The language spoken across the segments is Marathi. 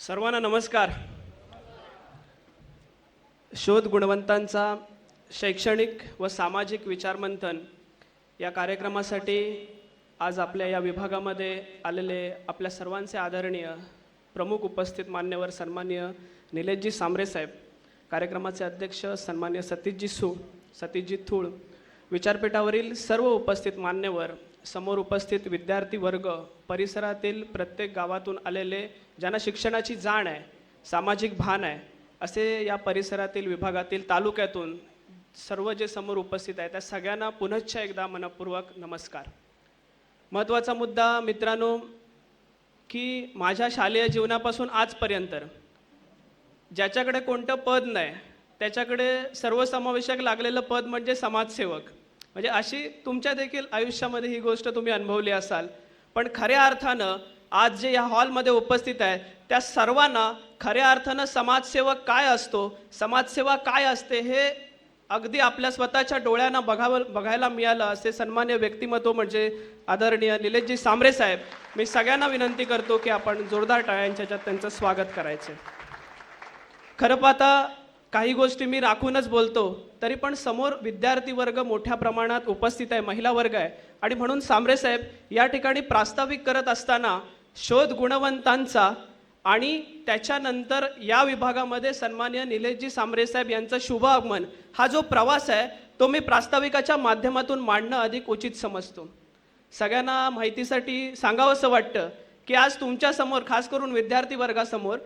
सर्वांना नमस्कार. शोध गुणवंतांचा शैक्षणिक व सामाजिक विचारमंथन या कार्यक्रमासाठी आज आपल्या या विभागामध्ये आलेले आपल्या सर्वांचे आदरणीय प्रमुख उपस्थित मान्यवर सन्मान्य निलेशजी सामरेसाहेब कार्यक्रमाचे अध्यक्ष सन्मान्य सतीशजी सू सतीशजी थूळ विचारपीठावरील सर्व उपस्थित मान्यवर समोर उपस्थित विद्यार्थी वर्ग परिसरातील प्रत्येक गावातून आलेले ज्यांना शिक्षणाची जाण आहे सामाजिक भान आहे असे या परिसरातील विभागातील तालुक्यातून सर्व जे समोर उपस्थित आहे त्या सगळ्यांना पुनश्च एकदा मनपूर्वक नमस्कार. महत्त्वाचा मुद्दा मित्रांनो की माझ्या शालेय जीवनापासून आजपर्यंत ज्याच्याकडे कोणतं पद नाही त्याच्याकडे सर्वसमावेशक लागलेलं पद म्हणजे समाजसेवक. म्हणजे अशी तुमच्या देखील आयुष्यामध्ये ही गोष्ट तुम्ही अनुभवली असाल. पण खऱ्या अर्थानं आज जे या हॉलमध्ये उपस्थित आहे त्या सर्वांना खऱ्या अर्थानं समाजसेवक काय असतो समाजसेवा काय असते हे अगदी आपल्या स्वतःच्या डोळ्यांना बघावं बघायला मिळालं असे सन्मान्य व्यक्तिमत्व म्हणजे आदरणीय निलेशजी सांबरे साहेब. मी सगळ्यांना विनंती करतो की आपण जोरदार टाळ्यांच्या त्यांचं स्वागत करायचं. खरं पाहता काही गोष्टी मी राखूनच बोलतो तरी पण समोर विद्यार्थी वर्ग मोठ्या प्रमाणात उपस्थित आहे महिला वर्ग आहे. आणि म्हणून सांबरे साहेब या ठिकाणी प्रास्ताविक करत असताना शोध गुणवंतांचा आणि त्याच्यानंतर या विभागामध्ये सन्मान्य निलेशजी सांबरे साहेब यांचं शुभ आगमन हा जो प्रवास आहे तो मी प्रास्ताविकाच्या माध्यमातून मांडणं अधिक उचित समजतो. सगळ्यांना माहितीसाठी सांगावंसं वाटतं की आज तुमच्यासमोर खास करून विद्यार्थी वर्गासमोर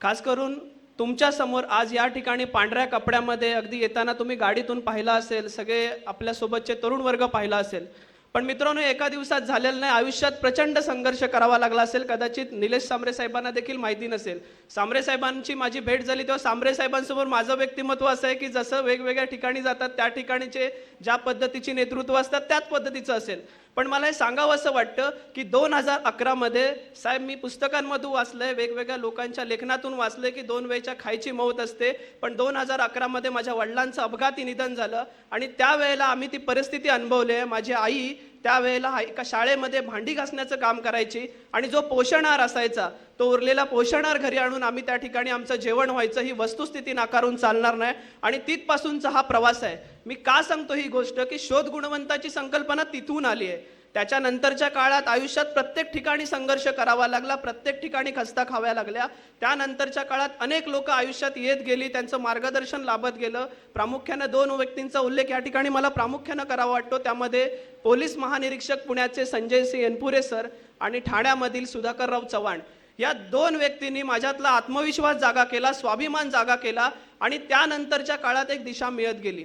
खास करून तुमच्यासमोर आज या ठिकाणी पांढऱ्या कपड्यामध्ये अगदी येताना तुम्ही गाडीतून पाहिला असेल सगळे आपल्यासोबतचे तरुण वर्ग पाहिला असेल. पण मित्रांनो एका दिवसात झालेलं नाही आयुष्यात प्रचंड संघर्ष करावा लागला असेल. कदाचित निलेश सांबरे साहेबांना देखील माहिती नसेल. सांबरे साहेबांची माझी भेट झाली तेव्हा सांबरे साहेबांसमोर माझं व्यक्तिमत्व असं आहे की जसं वेगवेगळ्या ठिकाणी जातात त्या ठिकाणीचे ज्या पद्धतीचे नेतृत्व असतात त्याच पद्धतीचं असेल. पण मला हे सांगावं असं वाटतं की दोन हजार अकरामध्ये साहेब मी पुस्तकांमधून वाचलंय वेगवेगळ्या लोकांच्या लेखनातून वाचलंय की दोन वेळच्या खायची मौत असते. पण दोन हजार अकरामध्ये माझ्या वडिलांचं अपघाती निधन झालं आणि त्यावेळेला आम्ही ती परिस्थिती अनुभवली आहे. माझी आई त्यावेळेला एका शाळेमध्ये भांडी घासण्याचं काम करायची आणि जो पोषणार असायचा तो उरलेला पोषणार घरी आणून आम्ही त्या ठिकाणी आमचं जेवण व्हायचं ही वस्तुस्थिती नाकारून चालणार नाही. आणि तिथपासूनचा हा प्रवास आहे. मी का सांगतो ही गोष्ट? की शोध गुणवंताची संकल्पना तिथून आली आहे. त्याच्यानंतरच्या काळात आयुष्यात प्रत्येक ठिकाणी संघर्ष करावा लागला प्रत्येक ठिकाणी खस्ता खाव्या लागल्या. त्यानंतरच्या काळात अनेक लोक आयुष्यात येत गेली त्यांचं मार्गदर्शन लाभत गेलं. प्रामुख्यानं दोन व्यक्तींचा उल्लेख या ठिकाणी मला प्रामुख्यानं करावा वाटतो. त्यामध्ये पोलीस महानिरीक्षक पुण्याचे संजय सिंह एनपुरे सर आणि ठाण्यामधील सुधाकरराव चव्हाण. या दोन व्यक्तींनी माझ्यातला आत्मविश्वास जागा केला स्वाभिमान जागा केला आणि त्यानंतरच्या काळात एक दिशा मिळत गेली.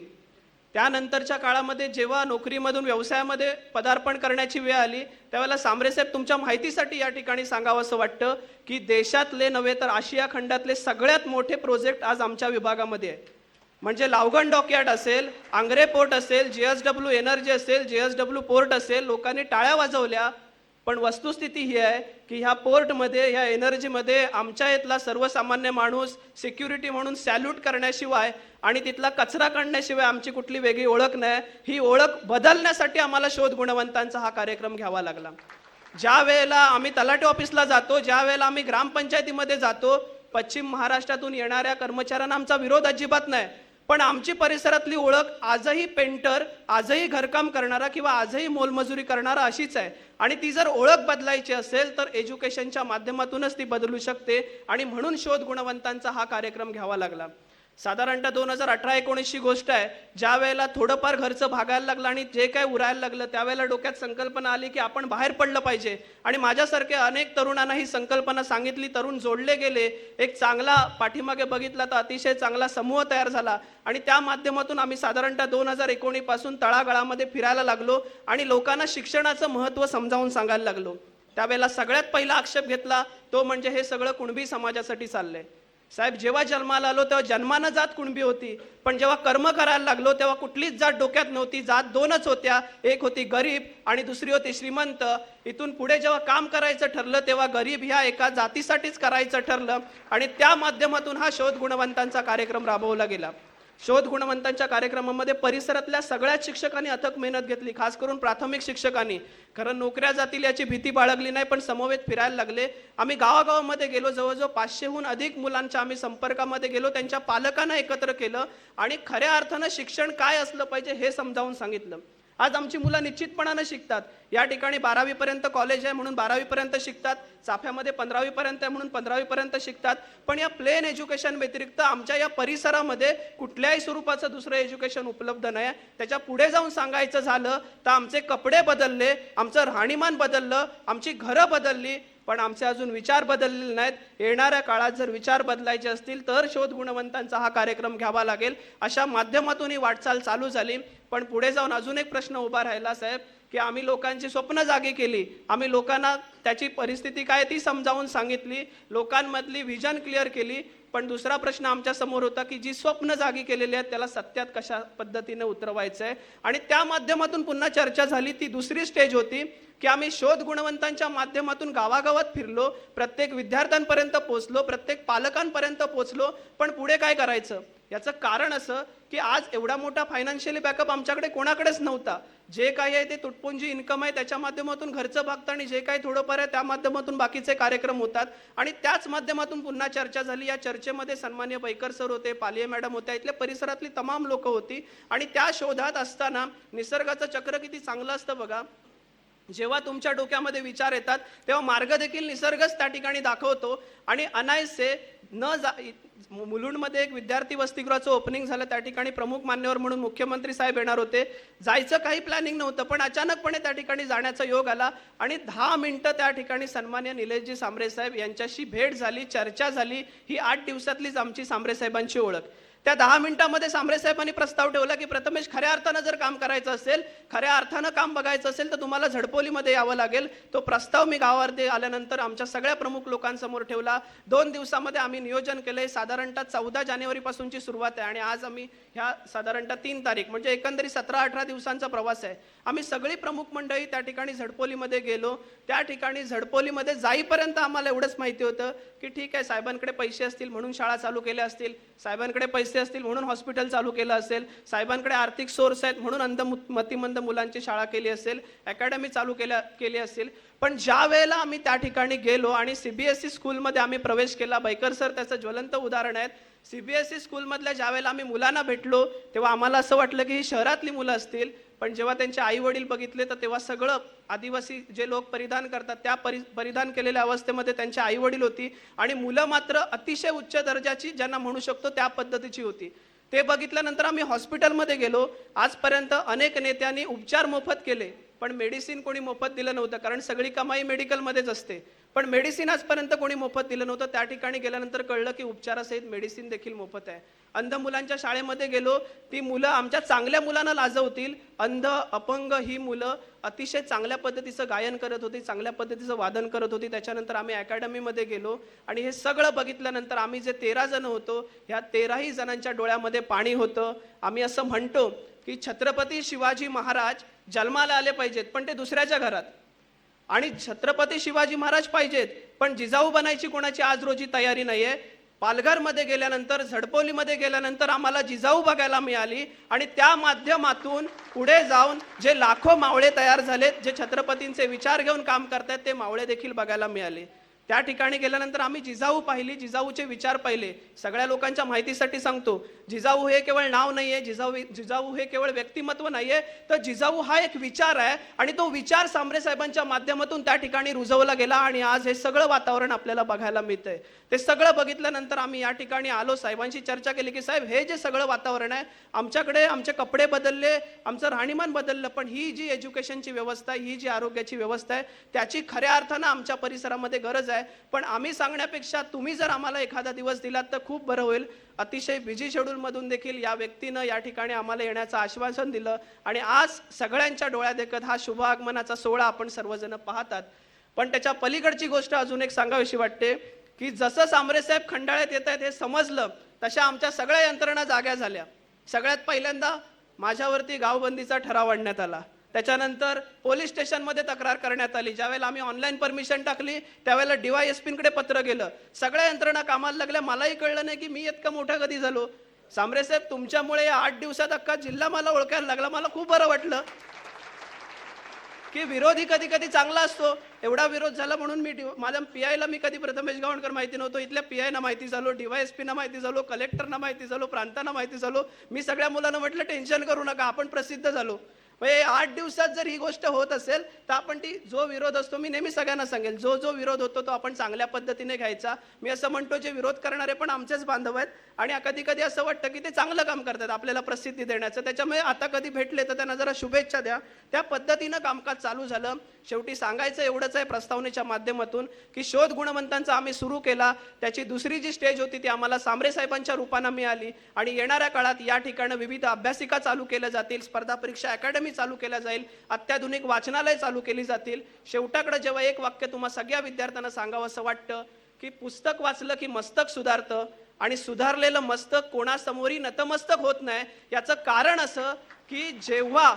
त्यानंतरच्या काळामध्ये जेव्हा नोकरीमधून व्यवसायामध्ये पदार्पण करण्याची वेळ आली त्यावेळेला सांबरेसाहेब तुमच्या माहितीसाठी या ठिकाणी सांगावं असं वाटतं की देशातले नव्हे तर आशिया खंडातले सगळ्यात मोठे प्रोजेक्ट आज आमच्या विभागामध्ये आहे म्हणजे लावगण डॉकयार्ड असेल आंग्रे पोर्ट असेल जे एस डब्ल्यू एनर्जी असेल जे एस डब्ल्यू पोर्ट असेल लोकांनी टाळ्या वाजवल्या पण वस्तुस्थिती ही आहे की ह्या पोर्टमध्ये ह्या एनर्जीमध्ये आमच्या इथला सर्वसामान्य माणूस सिक्युरिटी म्हणून सॅल्यूट करण्याशिवाय आणि तिथला कचरा काढण्याशिवाय आमची कुठली वेगळी ओळख नाही ही ओळख बदलण्यासाठी आम्हाला शोध गुणवंतांचा हा कार्यक्रम घ्यावा लागला. ज्या वेळेला आम्ही तलाटे ऑफिसला जातो ज्या वेळेला आम्ही ग्रामपंचायतीमध्ये जातो पश्चिम महाराष्ट्रातून येणाऱ्या कर्मचाऱ्यांना आमचा विरोध अजिबात नाही. पण आमची परिसरातली ओळख आजही पेंटर आजही घरकाम करणारा किंवा आजही मोलमजुरी करणारा अशीच आहे. आणि ती जर ओळख बदलायची असेल तर एज्युकेशनच्या माध्यमातूनच ती बदलू शकते आणि म्हणून शोध गुणवंतांचा हा कार्यक्रम घ्यावा लागला. साधारणतः दोन हजार अठरा एकोणीसची गोष्ट आहे. ज्या वेळेला थोडंफार घरचं भागायला लागलं आणि जे काय उरायला लागलं त्यावेळेला डोक्यात संकल्पना आली की आपण बाहेर पडलं पाहिजे. आणि माझ्यासारख्या अनेक तरुणांना ही संकल्पना सांगितली. तरुण जोडले गेले. एक चांगला पाठीमागे बघितला तर अतिशय चांगला समूह तयार झाला. आणि त्या माध्यमातून आम्ही साधारणतः दोन हजार एकोणीपासून तळागाळामध्ये फिरायला लागलो आणि लोकांना शिक्षणाचं महत्त्व समजावून सांगायला लागलो. त्यावेळेला सगळ्यात पहिला आक्षेप घेतला तो म्हणजे हे सगळं कुणबी समाजासाठी चाललंय. साहेब जेव्हा जन्माला आलो तेव्हा जन्मानं जात कुणबी होती पण जेव्हा कर्म करायला लागलो तेव्हा कुठलीच जात डोक्यात नव्हती. जात दोनच होत्या. एक होती गरीब आणि दुसरी होती श्रीमंत. इथून पुढे जेव्हा काम करायचं ठरलं तेव्हा गरीब ह्या एका जातीसाठीच करायचं ठरलं आणि त्या माध्यमातून हा शोध गुणवंतांचा कार्यक्रम राबवला गेला. शोध गुणवंतांच्या कार्यक्रमामध्ये परिसरातल्या सगळ्याच शिक्षकांनी अथक मेहनत घेतली खास करून प्राथमिक शिक्षकांनी. खरं नोकऱ्या जातील याची भीती बाळगली नाही पण समवेत फिरायला लागले. आम्ही गावागावामध्ये गेलो जवळजवळ पाचशेहून अधिक मुलांच्या आम्ही संपर्कामध्ये गेलो त्यांच्या पालकांना एकत्र केलं आणि खऱ्या अर्थानं शिक्षण काय असलं पाहिजे हे समजावून सांगितलं. आज आमची मुलं निश्चितपणानं शिकतात. या ठिकाणी बारावीपर्यंत कॉलेज आहे म्हणून बारावीपर्यंत शिकतात. चाफ्यामध्ये पंधरावीपर्यंत आहे म्हणून पंधरावीपर्यंत शिकतात. पण या प्लेन एज्युकेशन व्यतिरिक्त आमच्या या परिसरामध्ये कुठल्याही स्वरूपाचं दुसरं एज्युकेशन उपलब्ध नाही. आहे त्याच्या पुढे जाऊन सांगायचं झालं तर आमचे कपडे बदलले आमचं राहणीमान बदललं आमची घरं बदलली पण आमचे अजून विचार बदललेले नाहीत. येणाऱ्या काळात जर विचार बदलायचे असतील तर शोध गुणवंतांचा हा कार्यक्रम घ्यावा लागेल. अशा माध्यमातून ही वाटचाल चालू झाली. पण पुढे जाऊन अजून एक प्रश्न उभा राहिला साहेब की आम्ही लोकांची स्वप्न जागी केली. आम्ही लोकांना त्याची परिस्थिती काय ती समजावून सांगितली. लोकांमधली व्हिजन क्लिअर केली. पण दुसरा प्रश्न आमच्यासमोर होता की जी स्वप्न जागी केलेली आहेत त्याला सत्यात कशा पद्धतीने उतरवायचं आहे आणि त्या माध्यमातून पुन्हा चर्चा झाली. ती दुसरी स्टेज होती. की आम्ही शोध गुणवंतांच्या माध्यमातून गावागावात फिरलो प्रत्येक विद्यार्थ्यांपर्यंत पोचलो प्रत्येक पालकांपर्यंत पोचलो पण पुढे काय करायचं? याचं कारण असं की आज एवढा मोठा फायनान्शियली बॅकअप आमच्याकडे कोणाकडेच नव्हता. जे काही आहे ते तुटपुंजी इन्कम आहे त्याच्या माध्यमातून घरचं भागतं आणि जे काही थोडंफार आहे त्या माध्यमातून बाकीचे कार्यक्रम होतात. आणि त्याच माध्यमातून पुन्हा चर्चा झाली. या चर्चेमध्ये सन्मान्य पैकर सर होते पालिये मॅडम होत्या इथल्या परिसरातली तमाम लोक होती. आणि त्या शोधात असताना निसर्गाचं चक्र किती चांगलं असतं बघा. जेव्हा तुमच्या डोक्यामध्ये विचार येतात तेव्हा मार्ग देखील निसर्गच त्या ठिकाणी दाखवतो. आणि अनायसे न जा मुलुंडमध्ये एक विद्यार्थी वसतिगृहाचं ओपनिंग झालं. त्या ठिकाणी प्रमुख मान्यवर म्हणून मुख्यमंत्री साहेब येणार होते. जायचं काही प्लॅनिंग नव्हतं पण अचानकपणे त्या ठिकाणी जाण्याचा योग आला. आणि दहा मिनटं त्या ठिकाणी सन्मान्य निलेशजी सांबरे साहेब यांच्याशी भेट झाली चर्चा झाली. ही आठ दिवसातलीच आमची सांबरे साहेबांची ओळख. त्या दहा मिनिटांमध्ये सांबरे साहेबांनी प्रस्ताव ठेवला की प्रथमेश खऱ्या अर्थानं जर काम करायचं असेल खऱ्या अर्थानं काम बघायचं असेल तर तुम्हाला झडपोलीमध्ये यावं लागेल. तो प्रस्ताव मी गावावरती आल्यानंतर आमच्या सगळ्या प्रमुख लोकांसमोर ठेवला. दोन दिवसामध्ये आम्ही नियोजन केलंय. साधारणतः चौदा जानेवारीपासूनची सुरुवात आहे आणि आज आम्ही ह्या साधारणतः तीन तारीख म्हणजे एकंदरीत सतरा अठरा दिवसांचा प्रवास आहे. आम्ही सगळी प्रमुख मंडळी त्या ठिकाणी झडपोलीमध्ये गेलो. त्या ठिकाणी झडपोलीमध्ये जाईपर्यंत आम्हाला एवढंच माहिती होतं की ठीक आहे साहेबांकडे पैसे असतील म्हणून शाळा चालू केल्या असतील. साहेबांकडे पैसे असतील म्हणून हॉस्पिटल चालू केलं असेल. साहेबांकडे आर्थिक सोर्स आहेत म्हणून अंध मतिमंद मुलांची शाळा केली असेल अकॅडमी चालू केल्या केली असेल. पण ज्या वेळेला आम्ही त्या ठिकाणी गेलो आणि सीबीएसई स्कूलमध्ये आम्ही प्रवेश केला बैकर सर त्याचं ज्वलंत उदाहरण आहेत. सी बी एस ई स्कूलमधल्या ज्यावेळेला आम्ही मुलांना भेटलो तेव्हा आम्हाला असं वाटलं की ही शहरातली मुलं असतील. पण जेव्हा त्यांचे आई वडील बघितले तर तेव्हा सगळं आदिवासी जे लोक परिधान करतात त्या परि परिधान केलेल्या अवस्थेमध्ये त्यांचे आई वडील होती. आणि मुलं मात्र अतिशय उच्च दर्जाची ज्यांना म्हणू शकतो त्या पद्धतीची होती. ते बघितल्यानंतर आम्ही हॉस्पिटलमध्ये गेलो. आजपर्यंत अनेक नेत्यांनी उपचार मोफत केले. पण मेडिसिन कोणी मोफत दिलं नव्हतं कारण सगळी कमाई मेडिकलमध्येच असते. पण मेडिसिन आजपर्यंत कोणी मोफत दिलं नव्हतं. त्या ठिकाणी गेल्यानंतर कळलं की उपचारासहित मेडिसिन देखील मोफत आहे. अंध मुलांच्या शाळेमध्ये गेलो ती मुलं आमच्या चांगल्या मुलांना लाजवतील. अंध अपंग ही मुलं अतिशय चांगल्या पद्धतीचं गायन करत होती चांगल्या पद्धतीचं वादन करत होती. त्याच्यानंतर आम्ही अकॅडमीमध्ये गेलो आणि हे सगळं बघितल्यानंतर आम्ही जे तेरा जण होतो ह्या तेराही जणांच्या डोळ्यामध्ये पाणी होतं. आम्ही असं म्हणतो की छत्रपती शिवाजी महाराज जन्माला आले पाहिजेत पण ते दुसऱ्याच्या घरात. आणि छत्रपती शिवाजी महाराज पाहिजेत. पण जिजाऊ बनायची कोणाची आज रोजी तयारी नाहीये? पालघरमध्ये गेल्यानंतर झडपोलीमध्ये गेल्यानंतर आम्हाला जिजाऊ बघायला मिळाली आणि त्या माध्यमातून पुढे जाऊन जे लाखो मावळे तयार झालेत जे छत्रपतींचे विचार घेऊन काम करतायत ते मावळे देखील बघायला मिळाले. त्या ठिकाणी गेल्यानंतर आम्ही जिजाऊ पाहिली जिजाऊचे विचार पाहिले. सगळ्या लोकांच्या माहितीसाठी सांगतो जिजाऊ हे केवळ नाव नाही आहे जिजाऊ जिजाऊ हे केवळ व्यक्तिमत्व नाही आहे तर जिजाऊ हा एक विचार आहे आणि तो विचार सांबरे साहेबांच्या माध्यमातून त्या ठिकाणी रुजवला गेला आणि आज हे सगळं वातावरण आपल्याला बघायला मिळतंय. ते सगळं बघितल्यानंतर आम्ही या ठिकाणी आलो. साहेबांशी चर्चा केली की साहेब हे जे सगळं वातावरण आहे आमच्याकडे आमचे कपडे बदलले आमचं राहणीमान बदललं पण ही जी एज्युकेशनची व्यवस्था आहे, ही जी आरोग्याची व्यवस्था आहे त्याची खऱ्या अर्थानं आमच्या परिसरामध्ये गरज आहे. पण आम्ही सांगण्यापेक्षा तुम्ही जर आम्हाला एखादा दिवस दिलात तर खूप बरं होईल. अतिशय बिझी शेड्यूलमधून देखील या व्यक्तीनं या ठिकाणी आम्हाला येण्याचं आश्वासन दिलं. आणि आज सगळ्यांच्या डोळ्यात देखत हा शुभ आगमनाचा सोहळा आपण सर्वजण पाहतात. पण त्याच्या पलीकडची गोष्ट अजून एक सांगावीशी वाटते की जसं सांबरेसाहेब खंडाळ्यात येत आहेत हे समजलं तशा आमच्या सगळ्या यंत्रणा जाग्या झाल्या. सगळ्यात पहिल्यांदा माझ्यावरती गावबंदीचा ठराव आणण्यात आला. त्याच्यानंतर पोलीस स्टेशनमध्ये तक्रार करण्यात आली. ज्यावेळेला आम्ही ऑनलाईन परमिशन टाकली त्यावेळेला डीवायएसपींकडे पत्र गेलं. सगळ्या यंत्रणा कामाला लागल्या. मलाही कळलं नाही की मी इतका मोठा कधी झालो. सांबरे साहेब तुमच्यामुळे या आठ दिवसात अख्खा जिल्हा मला ओळखायला लागला. मला खूप बरं वाटलं की विरोधी कधी कधी चांगला असतो. एवढा विरोध झाला म्हणून मी डी- माझ्या पी आयला मी कधी प्रथमेश गावणकर माहिती नव्हतो. इथल्या पी आयना माहिती झालो डीवायएसपीना माहिती झालो कलेक्टरना माहिती झालो प्रांतांना माहिती झालो. मी सगळ्या मुलांना म्हटलं टेन्शन करू नका आपण प्रसिद्ध झालो. म्हणजे आठ दिवसात जर ही गोष्ट होत असेल तर आपण ती जो विरोध असतो मी नेहमी सगळ्यांना सांगेल जो जो विरोध होतो तो आपण चांगल्या पद्धतीने घ्यायचा. मी असं म्हणतो जे विरोध करणारे पण आमचेच बांधव आहेत आणि कधी कधी असं वाटतं की ते चांगलं काम करतात आपल्याला प्रसिद्धी देण्याचं. त्याच्यामुळे आता कधी भेटले तर त्यांना जरा शुभेच्छा द्या. त्या पद्धतीनं कामकाज चालू झालं. शेवटी सांगायचं एवढंच आहे प्रस्तावनेच्या माध्यमातून की शोध गुणवंतांचा आम्ही सुरू केला. त्याची दुसरी जी स्टेज होती ती आम्हाला सांबरे साहेबांच्या रूपानं मिळाली. आणि येणाऱ्या काळात या ठिकाणी विविध अभ्यासिका चालू केल्या जातील. स्पर्धा परीक्षा अकॅडमी चालू केल्या जाईल अत्याधुनिक वाचनालय चालू केली जातील. शेवटाकडे जेव्हा एक वाक्य तुम्हा सगळ्या विद्यार्थ्यांना सांगावं असं वाटतं की पुस्तक वाचलं की मस्तक सुधारतं आणि सुधारलेलं मस्तक कोणासमोरही नतमस्तक होत नाही याचं कारण असं की जेव्हा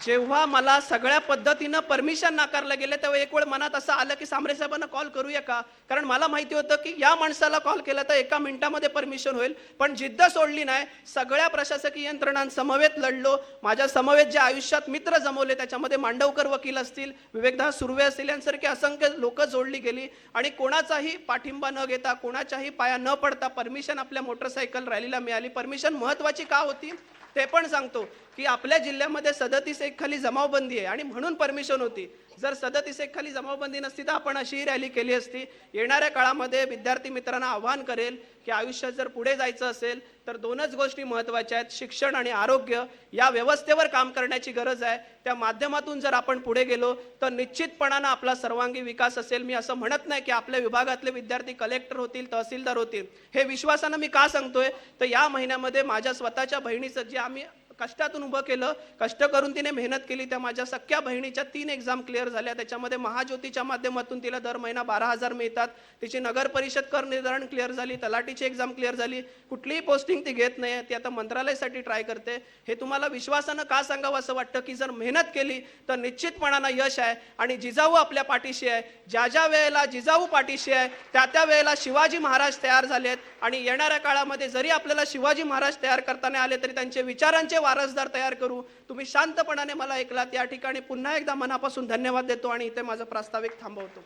जेव्हा मला सगळ्या पद्धतीनं परमिशन नाकारलं गेलं तेव्हा एक वेळ मनात असं आलं की सांबरे साहेबांना कॉल करूया का? कारण मला माहिती होतं की या माणसाला कॉल केला तर एका मिनिटामध्ये परमिशन होईल. पण जिद्द सोडली नाही. सगळ्या प्रशासकीय यंत्रणांसमवेत लढलो. माझ्या समवेत जे आयुष्यात मित्र जमवले त्याच्यामध्ये मांडवकर वकील असतील विवेकदास सुर्वे असतील यांसारखी असंख्य लोक जोडली गेली. आणि कोणाचाही पाठिंबा न घेता कोणाच्याही पाया न पडता परमिशन आपल्या मोटरसायकल रॅलीला मिळाली. परमिशन महत्वाची का होती? ते पण सांगतो की आपल्या जिल्ह्यामध्ये सदतीस एक खाली जमावबंदी आहे. आणि म्हणून परमिशन होती. जर सदतीस एक खाली जमावबंदी नसती तर आपण अशी रॅली केली असती. येणाऱ्या काळामध्ये विद्यार्थी मित्रांना आव्हान करेल की आयुष्यात जर पुढे जायचं असेल तर दोनच गोष्टी महत्त्वाच्या आहेत. शिक्षण आणि आरोग्य या व्यवस्थेवर काम करण्याची गरज आहे. त्या माध्यमातून जर आपण पुढे गेलो तर निश्चितपणानं आपला सर्वांगी विकास असेल. मी असं म्हणत नाही की आपल्या विभागातले विद्यार्थी कलेक्टर होतील तहसीलदार होतील. हे विश्वासानं मी का सांगतोय? तर या महिन्यामध्ये माझ्या स्वतःच्या बहिणीचं जे आम्ही कष्टातून उभं केलं कष्ट करून तिने मेहनत केली. त्या माझ्या सख्या बहिणीच्या तीन एक्झाम क्लिअर झाल्या. त्याच्यामध्ये महाज्योतीच्या माध्यमातून तिला दर महिना बारा हजार मिळतात. तिची नगर परिषद कर निर्धारण क्लिअर झाली तलाटीची एक्झाम क्लिअर झाली. कुठलीही पोस्टिंग ती घेत नाही. ती आता मंत्रालयासाठी ट्राय करते. हे तुम्हाला विश्वासानं का सांगावं असं वाटतं की जर मेहनत केली तर निश्चितपणानं यश आहे आणि जिजाऊ आपल्या पाठीशी आहे. ज्या ज्या वेळेला जिजाऊ पाठीशी आहे त्या त्या वेळेला शिवाजी महाराज तयार झालेत. आणि येणाऱ्या काळामध्ये जरी आपल्याला शिवाजी महाराज तयार करताना आले तरी त्यांचे विचारांचे वारसदार तयार करू. तुम्ही शांतपणाने मला ऐकलात. या ठिकाणी पुन्हा एकदा मनापासून धन्यवाद देतो आणि इथे माझं प्रास्ताविक थांबवतो.